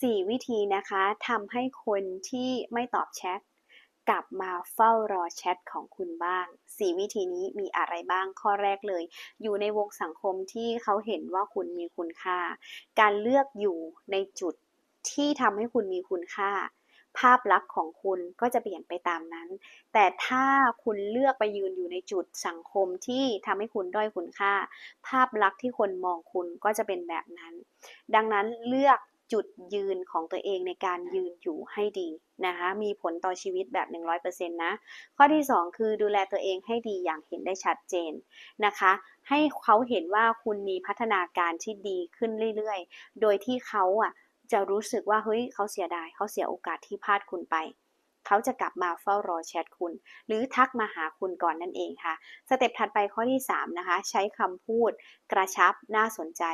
4 วิธีนะคะทำให้คนที่ไม่ตอบแชทกลับมาเฝ้ารอแชทของคุณบ้าง 4 วิธีนี้มีอะไรบ้าง ข้อแรกเลย อยู่ในวงสังคมที่เขาเห็นว่าคุณมีคุณค่า การเลือกอยู่ในจุดที่ทำให้คุณมีคุณค่า ภาพลักษณ์ของคุณก็จะเปลี่ยนไปตามนั้น แต่ถ้าคุณเลือกไปยืนอยู่ในจุดสังคมที่ทำให้คุณด้อยคุณค่า ภาพลักษณ์ที่คนมองคุณก็จะเป็นแบบนั้น ดังนั้นเลือก จุดยืนของตัวเองในการยืนอยู่ให้ดีนะคะมีผลต่อชีวิตแบบ 100%นะ ข้อที่ 2 คือดูแลตัวเองให้ดีอย่างเห็นได้ชัดเจนนะคะ ให้เขาเห็นว่าคุณมีพัฒนาการที่ดีขึ้นเรื่อยๆ โดยที่เขาอะจะรู้สึกว่าเฮ้ยเขาเสียดายเขาเสียโอกาสที่พลาดคุณไป เขาจะกลับมาเฝ้ารอแชทคุณ หรือทักมาหาคุณก่อนนั่นเองค่ะ สเต็ปถัดไปข้อที่ 3 นะคะ ใช้คำพูดกระชับน่าสนใจ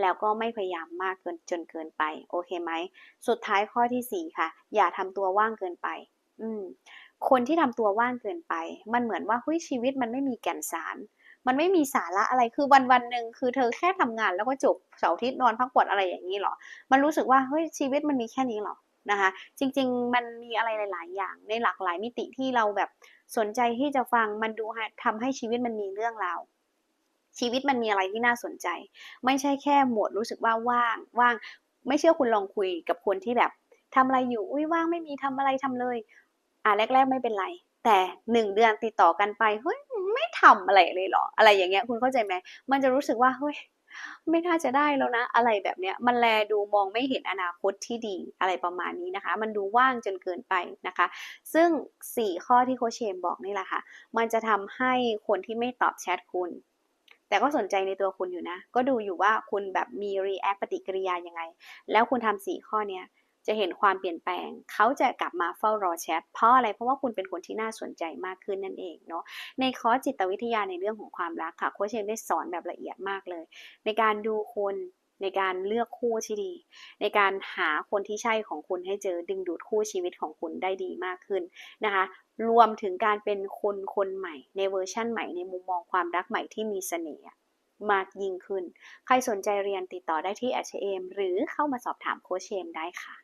แล้วก็ไม่พยายามมากเกินจนเกินไป โอเคไหม สุดท้ายข้อทีสี่4 ค่ะ อย่าทำตัวว่างเกินไป อืมคนที่ทำตัวว่างเกินไป มันเหมือนว่าเฮ้ยชีวิตมันไม่มีแก่นสารมันไม่มีสาระอะไรคือวันวันหนึ่งคือเธอแค่ทำงานแล้วก็จบเสาร์อาทิตย์นอนพักผ่อนอะไรอย่างนี้หรอ มันรู้สึกว่าเฮ้ยชีวิตมันมีแค่นี้หรอ นะคะ จริง ๆ มันมีอะไรหลาย ๆ อย่างในหลากหลายมิติที่เราแบบสนใจที่จะฟังมันดูทำให้ชีวิตมันมีเรื่องราวชีวิตมันมีอะไรที่น่าสนใจ ไม่ใช่แค่หมวดรู้สึกว่าว่างว่าง ไม่เชื่อคุณลองคุยกับคนที่แบบทำอะไรอยู่อุ้ยว่างไม่มีทำอะไรทำเลย อ่าแรก ๆ ไม่เป็นไร แต่หนึ่งเดือนติดต่อกันไปเฮ้ยไม่ทำอะไรเลยเหรอ อะไรอย่างเงี้ยคุณเข้าใจไหมมันจะรู้สึกว่าเฮ้ย ไม่น่าจะได้แล้วนะ อะไรแบบเนี้ยมันแลดูมองไม่เห็นอนาคตที่ดีอะไรประมาณนี้นะคะ มันดูว่างจนเกินไปนะคะ ซึ่ง 4 ข้อที่โคเชมบอกนี่แหละค่ะ มันจะทำให้คนที่ไม่ตอบแชทคุณ แต่ก็สนใจในตัวคุณอยู่นะ ก็ดูอยู่ว่าคุณแบบมีรีแอคปฏิกิริยายังไง แล้วคุณทำ4ข้อเนี้ย จะเห็นความเปลี่ยนแปลง เขาจะกลับมาเฝ้ารอแชท เพราะอะไร เพราะว่าคุณเป็นคนที่น่าสนใจมากขึ้นนั่นเองเนาะ ในคอร์สจิตวิทยาในเรื่องของความรักค่ะ โค้ชเชนได้สอนแบบละเอียดมากเลย ในการดูคนในการเลือกคู่ที่ดี ในการหาคนที่ใช่ของคุณให้เจอดึงดูดคู่ชีวิตของคุณได้ดีมากขึ้นนะคะ รวมถึงการเป็นคนคนใหม่ ในเวอร์ชั่นใหม่ในมุมมองความรักใหม่ที่มีเสน่ห์มากยิ่งขึ้น ใครสนใจเรียนติดต่อได้ที่ h m หรือเข้ามาสอบถามโคชเชมได้ค่ะ